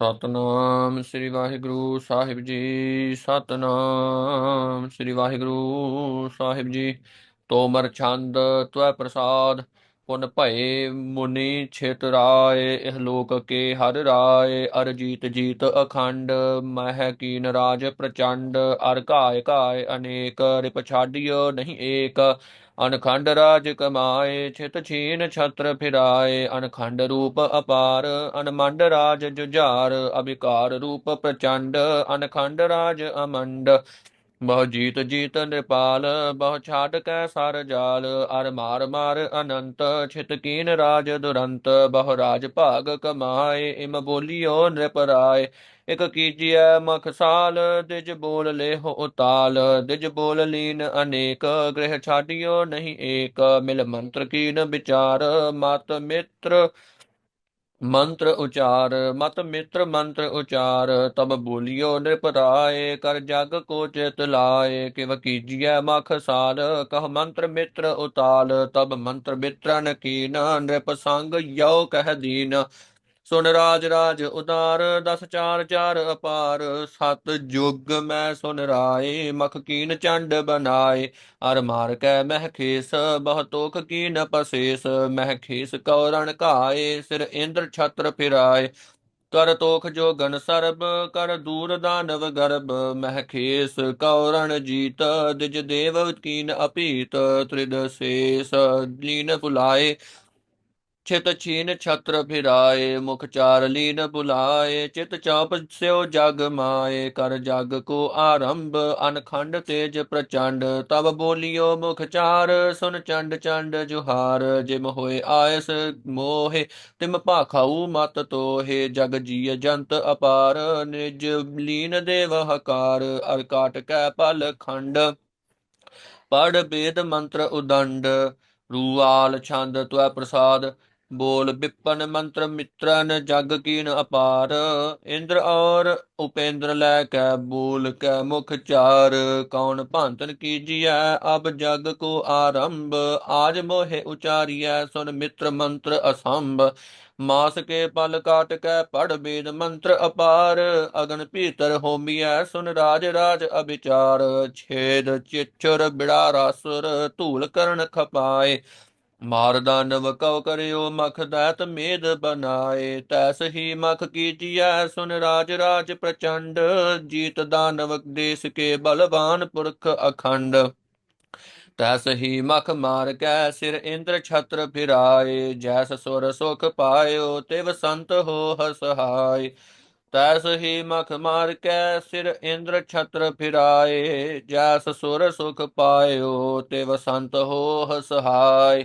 ਸਤਨਾਮ ਸ੍ਰੀ ਵਾਹਿਗੁਰੂ ਸਾਹਿਬ ਜੀ ਸਤਨਾਮ ਸ੍ਰੀ ਵਾਹਿਗੁਰੂ ਸਾਹਿਬ ਜੀ। ਤੋਮਰ ਛੰਦ ਤਵੈ ਪ੍ਰਸਾਦ ਪੁਨ ਭਏ ਮੁਨੀ ਛਿਤ ਰਾਏ, ਇਹ ਲੋਕ ਕੇ ਹਰ ਰਾਏ ਅਰ ਜੀਤ ਜੀਤ ਅਖੰਡ, ਮਹਿ ਕੀਨ ਰਾਜ ਪ੍ਰਚੰਡ, ਅਰ ਘਾਇ ਘਾਇ ਅਨੇਕ, ਰਿਪ ਛਾਡਿਓ ਨਹੀਂ ਏਕ, ਅਨਖੰਡ ਰਾਜ ਕਮਾਏ, ਛਿਤ ਛੀਨ ਛਤਰ ਫਿਰਾਏ, ਅਨਖੰਡ ਰੂਪ ਅਪਾਰ, ਅਨਮੰਡ ਰਾਜ ਜੁਝਾਰ, ਅਭਿਕਾਰ ਰੂਪ ਪ੍ਰਚੰਡ, ਅਨਖੰਡ ਰਾਜ ਅਮੰਡ ਬਹੁ ਜੀਤ ਜੀਤ ਨਿਰਪਾਲ, ਬਹੁ ਛਾਟ ਕੈ ਸਰ ਜਾਲ, ਅਰ ਮਾਰ ਮਾਰ ਅਨੰਤ, ਛਿਤ ਕੀਨ ਰਾਜ ਦੁਰੰਤ, ਬਹੁ ਰਾਜ ਭਾਗ ਕਮਾਏ, ਇਮ ਬੋਲਿਓ ਨਿਰਪਰਾਏ, ਇਕ ਕੀਜੀਐ ਮਖਸਾਲ ਦਿਜ ਬੋਲ ਲੇਹੁ ਉਤਾਲ, ਦਿਜ ਬੋਲ ਲੀਨ ਅਨੇਕ, ਗ੍ਰਹਿ ਛਾਡਿਓ ਨਹੀਂ ਏਕ, ਮਿਲ ਮੰਤਰ ਕੀਨ ਵਿਚਾਰ, ਮਤ ਮਿੱਤਰ ਮੰਤਰ ਉਚਾਰ, ਮਤ ਮਿੱਤਰ ਮੰਤਰ ਉਚਾਰ ਤਬ ਬੋਲਿਓ ਨਿਰਪਰਾਏ, ਕਰ ਜਗ ਕੋ ਚਿਤ ਲਾਏ, ਕਿਵ ਕੀਜੀਐ ਮਖ ਸਾਲ, ਕਹ ਮੰਤਰ ਮਿੱਤਰ ਉਤਾਲ, ਤਬ ਮੰਤਰ ਮਿੱਤਰਨ ਕੀਨ ਨਿਰਪ ਸੰਗ ਯੋ ਕਹਿ ਦੀਨ। ਸੁਨ ਰਾਜ ਰਾਜ ਉਤਾਰ, ਦਸ ਚਾਰ ਚਾਰ ਅਪਾਰ। ਸਤ ਜੁਗ ਮੈਂ ਸੁਨ ਰਾਏ, ਮਖ ਕੀਨ ਚੰਡ ਬਨਾਏ। ਅਰ ਮਾਰ ਕੈ ਮਹਿ ਖੇਸ ਬਹੁਤੋਖ ਕੀਨ ਪਸੇਸ ਮਹਿ ਖੇਸ ਕੌਰਣ ਘਾਏ, ਸਿਰ ਇੰਦਰ ਛਤਰ ਫਿਰਾਏ। ਕਰ ਤੋਖ ਜੋਗਨ ਸਰਬ, ਕਰ ਦੂਰ ਦਾਨਵ ਗਰਬ। ਮਹਿ ਖੇਸ ਕੌਰਣ ਜੀਤ, ਦਿਜ ਦੇਵ ਕੀਨ ਅਪੀਤ। ਤ੍ਰਿਦ ਸੇਸ, ਲੀਨ ਬੁਲਾਏ ਛਿਤ ਛੀਨ ਛਤਰ ਫਿਰਾਏ, ਮੁਖ ਚਾਰ ਲੀਨ ਬੁਲਾਏ, ਚਿਤ ਚੌਪ ਸਿਓ ਜਗ ਮਾਏ, ਕਰ ਜਗ ਕੋ ਆਰੰਭ, ਅਨਖੰਡ ਤੇਜ ਪ੍ਰਚੰਡ ਤਬ ਬੋਲਿਓ ਮੁਖ ਚਾਰ, ਸੁਨ ਚੰਡ ਚੰਡ ਜੁਹਾਰ, ਜਿਮ ਹੋਏ ਆਇਸ ਮੋਹਿ, ਤਿਮ ਭਾਖਾਉ ਮਤ ਤੋਹੇ, ਜਗ ਜੀਅ ਜੰਤ ਅਪਾਰ, ਨਿਜ ਲੀਨ ਦੇਵ ਹਕਾਰ, ਅਰ ਕਾਟ ਕੈ ਪਲ ਖੰਡ, ਪੜ ਬੇਦ ਮੰਤਰ ਉਦੰਡ, ਰੂਆਲ ਛੰਦ ਤਵੈ ਪ੍ਰਸਾਦ ਬੋਲ ਵਿਪਨ ਮੰਤਰ ਮਿਤਰਨ ਜਗ ਕੀਨ ਅਪਾਰ, ਇੰਦਰ ਔਰ ਉਪੇਂਦਰ ਲੈ ਕੇ ਬੋਲ ਕੈ ਮੁਖ ਚਾਰ, ਕੌਣ ਭੰਤਨ ਕੀਜੀਐ ਅਬ ਜਗ ਕੋ ਆਰੰਭ, ਆਜ ਮੋਹਿ ਉਚਾਰੀਐ ਸੁਨ ਮਿੱਤਰ ਮੰਤਰ ਅਸੰਭ, ਮਾਸ ਕੇ ਪਲ ਕਾਟ ਕੈ ਪੜ ਬੇਦ ਮੰਤਰ ਅਪਾਰ, ਅਗਨ ਭੀਤਰ ਹੋਮੀਐ ਸੁਨ ਰਾਜ ਰਾਜ ਅਭਿਚਾਰ, ਛੇਦ ਚਿਚੁਰ ਬਿੜਾ ਰਾਸੁਰ, ਧੂਲ ਕਰਨ ਖਪਾਏ ਮਾਰ ਦਾਨਵ ਕਵ ਕਰਿਓ ਮਖ ਦੈਤ ਮੇਦ ਬਨਾਏ, ਤੈਸ ਹੀ ਮਖ ਕੀਜੀਐ ਸੁਨ ਰਾਜ ਰਾਜ ਪ੍ਰਚੰਡ, ਜੀਤ ਦਾਨਵ ਦੇਸ ਕੇ ਬਲਵਾਨ ਪੁਰਖ ਅਖੰਡ। ਤੈਸ ਹੀ ਮਖ ਮਾਰ ਕੈ ਸਿਰ ਇੰਦਰ ਛਤਰ ਫਿਰਾਏ, ਜੈਸ ਸੁਰ ਸੁਖ ਪਾਇਓ ਤਿਵ ਸੰਤ ਹੋ ਹਸਹਾਈ ਤੈਸ ਹੀ ਮਖ ਮਾਰ ਕੈ ਸਿਰ ਇੰਦਰ ਛਤਰ ਫਿਰਾਏ, ਜੈਸ ਸੁਰ ਸੁਖ ਪਾਇਓ ਤਿਵ ਸੰਤ ਹੋ ਹਸਹਾਈ